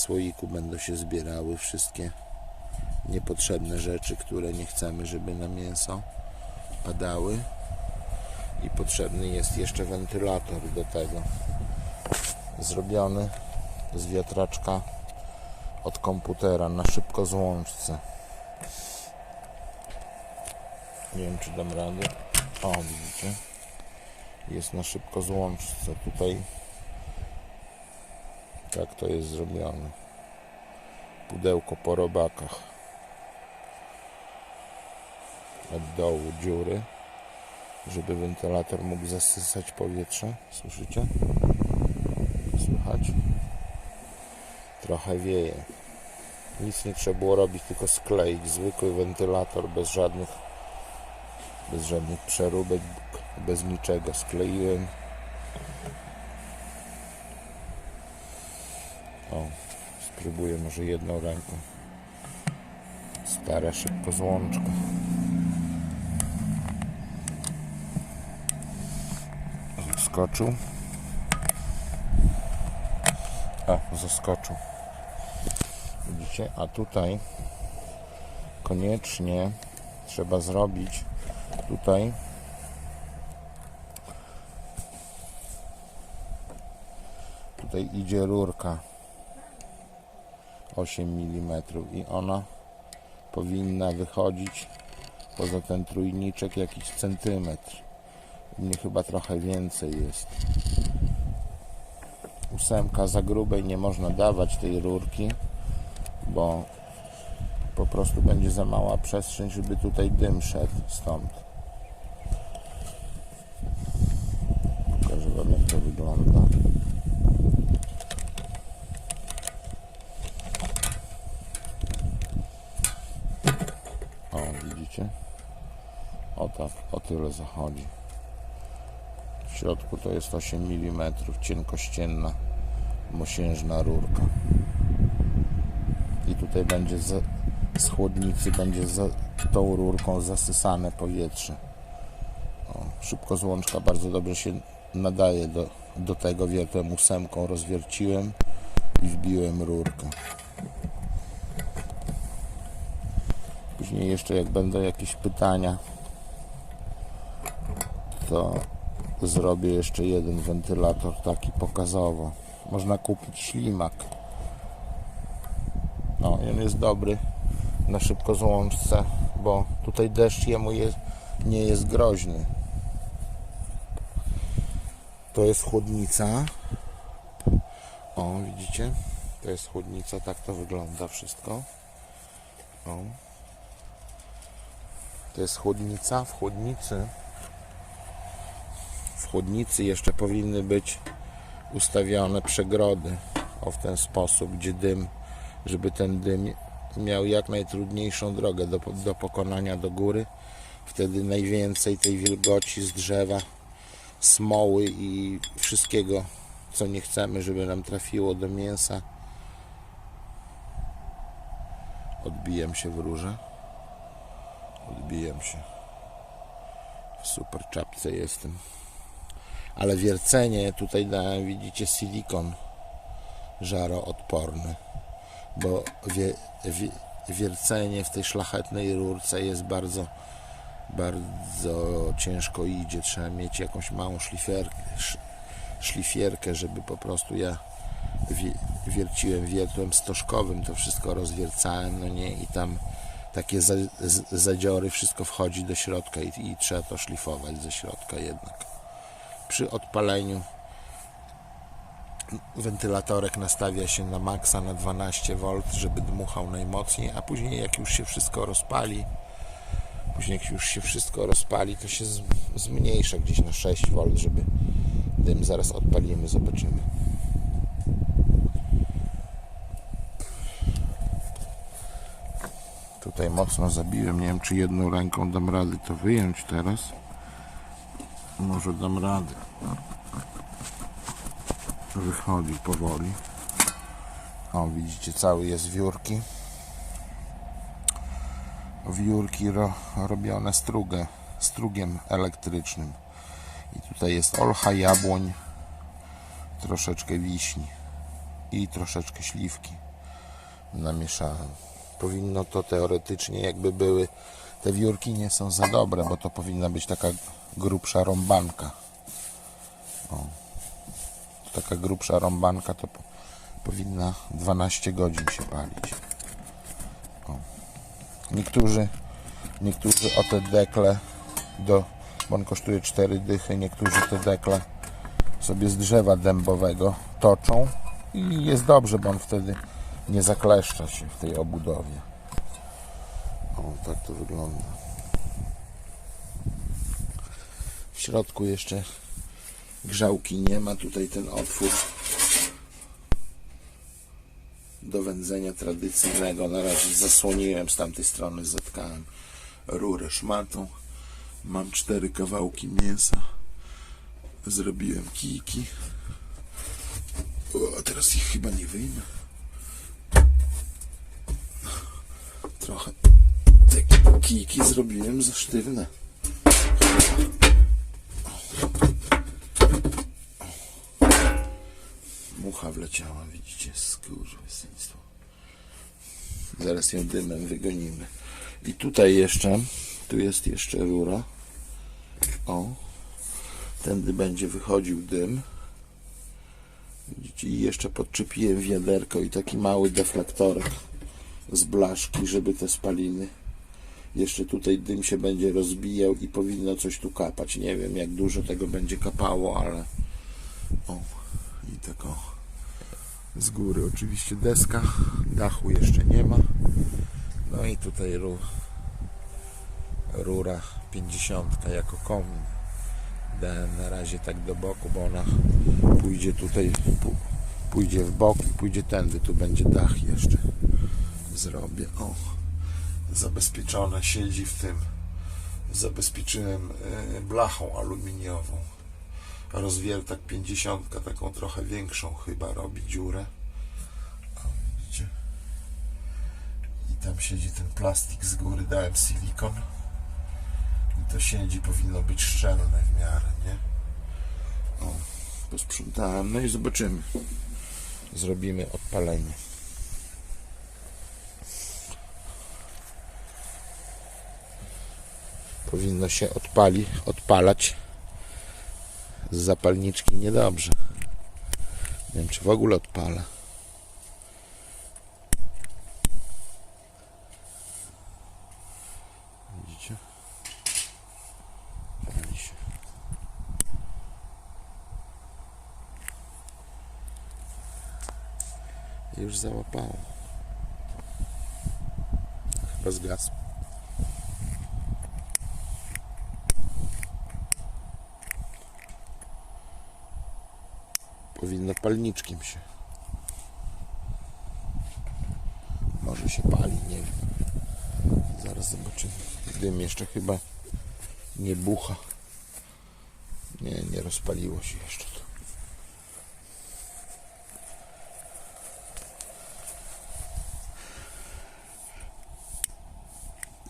słoiku będą się zbierały wszystkie niepotrzebne rzeczy, które nie chcemy, żeby na mięso padały. I potrzebny jest jeszcze wentylator do tego. Zrobiony z wiatraczka od komputera na szybko złączce. Nie wiem, czy dam radę. O, widzicie? Jest na szybko złączce. Tutaj tak to jest zrobione. Pudełko po robakach. Od dołu dziury, żeby wentylator mógł zasysać powietrze. Słyszycie? Słychać? Trochę wieje. Nic nie trzeba było robić, tylko skleić zwykły wentylator bez żadnych bez żadnych przeróbek, bez niczego. Skleiłem. O, spróbuję może jedną ręką. Stara szybko złączka. Zaskoczył. A, zaskoczył. Widzicie? A tutaj koniecznie trzeba zrobić tutaj tutaj idzie rurka 8 mm i ona powinna wychodzić poza ten trójniczek jakiś centymetr u mnie chyba trochę więcej jest ósemka za grubej nie można dawać tej rurki bo po prostu będzie za mała przestrzeń, żeby tutaj dym szedł stąd. Pokażę Wam jak to wygląda. O, widzicie? O tak, o tyle zachodzi. W środku to jest 8 mm, cienkościenna, mosiężna rurka i tutaj będzie z, z chłodnicy będzie za tą rurką zasysane powietrze. O, szybko złączka bardzo dobrze się nadaje do, do tego. Wiertłem ósemką, rozwierciłem i wbiłem rurkę. Później jeszcze jak będą jakieś pytania, to zrobię jeszcze jeden wentylator taki pokazowo. Można kupić ślimak. No, on jest dobry na szybko złączce, bo tutaj deszcz jemu jest, nie jest groźny. To jest chłodnica. O, widzicie? To jest chłodnica, tak to wygląda wszystko. To jest chłodnica. W chłodnicy w chłodnicy jeszcze powinny być ustawione przegrody. O, w ten sposób, gdzie dym żeby ten dym miał jak najtrudniejszą drogę do, do pokonania do góry. Wtedy najwięcej tej wilgoci z drzewa, smoły i wszystkiego, co nie chcemy, żeby nam trafiło do mięsa. Odbijem się w róże. Odbijem się. W super czapce jestem. Ale wiercenie tutaj dałem, widzicie, silikon żaroodporny bo wie, wie, wiercenie w tej szlachetnej rurce jest bardzo bardzo ciężko idzie trzeba mieć jakąś małą szlifierkę, szlifierkę żeby po prostu ja wi, wierciłem wiertłem stożkowym to wszystko rozwiercałem no nie i tam takie zadziory wszystko wchodzi do środka i, i trzeba to szlifować ze środka jednak przy odpaleniu wentylatorek nastawia się na maksa na 12V, żeby dmuchał najmocniej, a później jak już się wszystko rozpali, później jak już się wszystko rozpali, to się zmniejsza gdzieś na 6V, żeby dym zaraz odpalimy, zobaczymy. Tutaj mocno zabiłem, nie wiem czy jedną ręką dam radę to wyjąć teraz. Może dam radę wychodzi powoli. O, widzicie, cały jest wiórki. Wiórki ro, robione strugę, strugiem elektrycznym. I tutaj jest olcha, jabłoń, troszeczkę wiśni i troszeczkę śliwki. namieszałem. Powinno to teoretycznie jakby były te wiórki nie są za dobre, bo to powinna być taka grubsza rąbanka. O. Taka grubsza rąbanka to po, powinna 12 godzin się palić. O. Niektórzy niektórzy o te dekle do, bo on kosztuje 4 dychy, niektórzy te dekle sobie z drzewa dębowego toczą i jest dobrze, bo on wtedy nie zakleszcza się w tej obudowie. O, tak to wygląda. W środku jeszcze grzałki nie ma. Tutaj ten otwór do wędzenia tradycyjnego. Na razie zasłoniłem z tamtej strony, zatkałem rurę szmatą. Mam cztery kawałki mięsa. Zrobiłem kijki. O, teraz ich chyba nie wyjmę. Trochę te kijki zrobiłem za sztywne. Mucha wleciała, widzicie, skurwysyństwo. Zaraz ją dymem wygonimy. I tutaj jeszcze, tu jest jeszcze rura. O, tędy będzie wychodził dym. Widzicie, i jeszcze podczepiłem wiaderko i taki mały deflektorek z blaszki, żeby te spaliny. Jeszcze tutaj dym się będzie rozbijał i powinno coś tu kapać. Nie wiem, jak dużo tego będzie kapało, ale. O, i tak o. Z góry oczywiście deska, dachu jeszcze nie ma. No i tutaj ru, rura 50 jako komin. Dałem na razie tak do boku, bo ona pójdzie tutaj, pójdzie w bok i pójdzie tędy. Tu będzie dach jeszcze. Zrobię. O, zabezpieczone siedzi w tym. Zabezpieczyłem e, blachą aluminiową. Rozwiertak 50, taką trochę większą chyba robi dziurę. O, widzicie? I tam siedzi ten plastik z góry, dałem silikon. I to siedzi, powinno być szczelne w miarę, nie? O, posprzątałem, no i zobaczymy. Zrobimy odpalenie. Powinno się odpali, odpalać z zapalniczki niedobrze. Nie wiem, czy w ogóle odpala. Widzicie? Już załapało. Chyba. Powinno palniczkiem się. Może się pali, nie wiem. Zaraz zobaczymy. Dym jeszcze chyba nie bucha. Nie, nie rozpaliło się jeszcze to.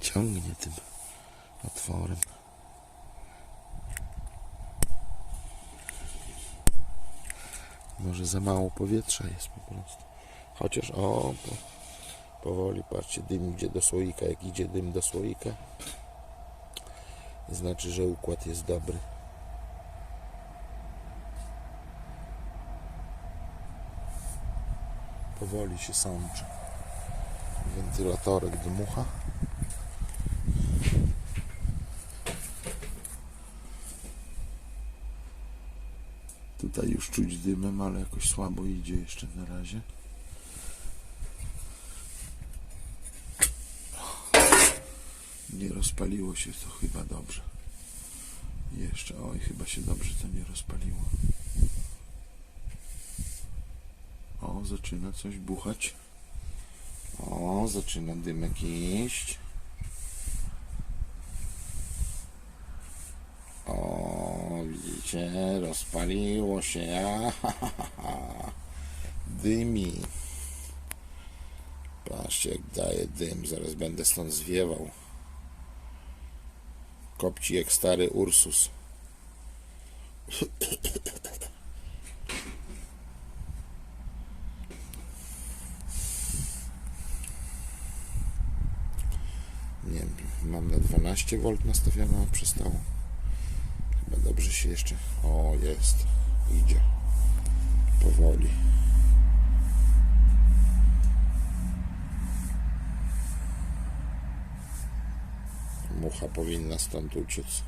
Ciągnie tym otworem. Może za mało powietrza jest po prostu. Chociaż o, po, powoli patrzcie, dym idzie do słoika. Jak idzie dym do słoika, znaczy, że układ jest dobry. Powoli się sączy. Wentylatorek dmucha. Tutaj już czuć dymem, ale jakoś słabo idzie jeszcze na razie. Nie rozpaliło się to chyba dobrze. Jeszcze, oj, chyba się dobrze to nie rozpaliło. O, zaczyna coś buchać. O, zaczyna dymek iść. widzicie, rozpaliło się, ha, ha, ha, dymi. Patrzcie, jak daje dym, zaraz będę stąd zwiewał. Kopci jak stary Ursus. Nie wiem, mam na 12 V nastawione, a przestało. Dobrze się jeszcze. O, jest. Idzie. Powoli. Mucha powinna stąd uciec.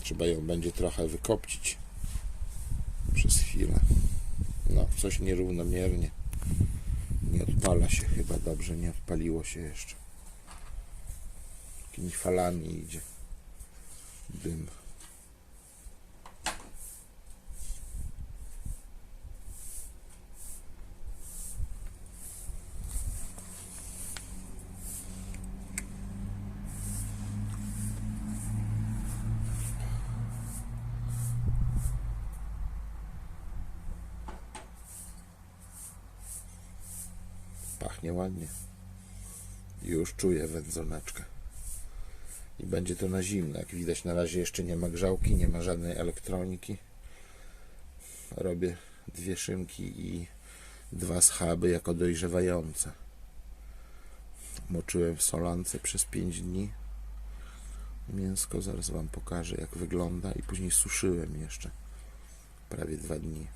Trzeba ją będzie trochę wykopcić przez chwilę. No, coś nierównomiernie. Nie odpala się chyba dobrze, nie odpaliło się jeszcze. Takimi falami idzie dym. Pachnie ładnie. Już czuję wędzoneczkę. I będzie to na zimno. Jak widać, na razie jeszcze nie ma grzałki, nie ma żadnej elektroniki. Robię dwie szynki i dwa schaby jako dojrzewające. Moczyłem w solance przez 5 dni. Mięsko zaraz Wam pokażę, jak wygląda, i później suszyłem jeszcze prawie dwa dni.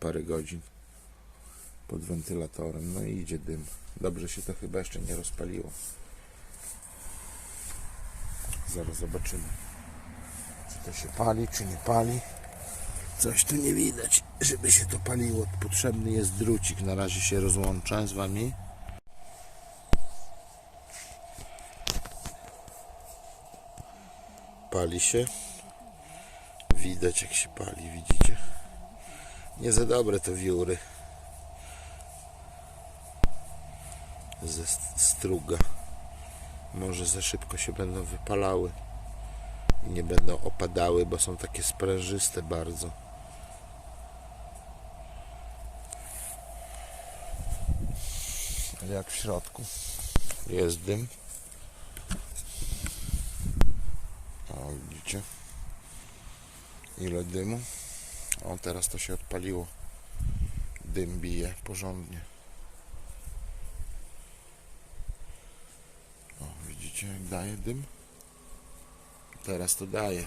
Parę godzin pod wentylatorem. No i idzie dym. Dobrze się to chyba jeszcze nie rozpaliło. Zaraz zobaczymy, czy to się pali, czy nie pali. Coś tu nie widać, żeby się to paliło. Potrzebny jest drucik. Na razie się rozłączę z Wami. Pali się. Widać jak się pali, widzicie? Nie za dobre to wióry. Ze st- struga. Może za szybko się będą wypalały i nie będą opadały, bo są takie sprężyste bardzo. Jak w środku jest dym. O, widzicie? Ile dymu? O, teraz to się odpaliło. Dym bije porządnie. Jak daje dym? Teraz to daje.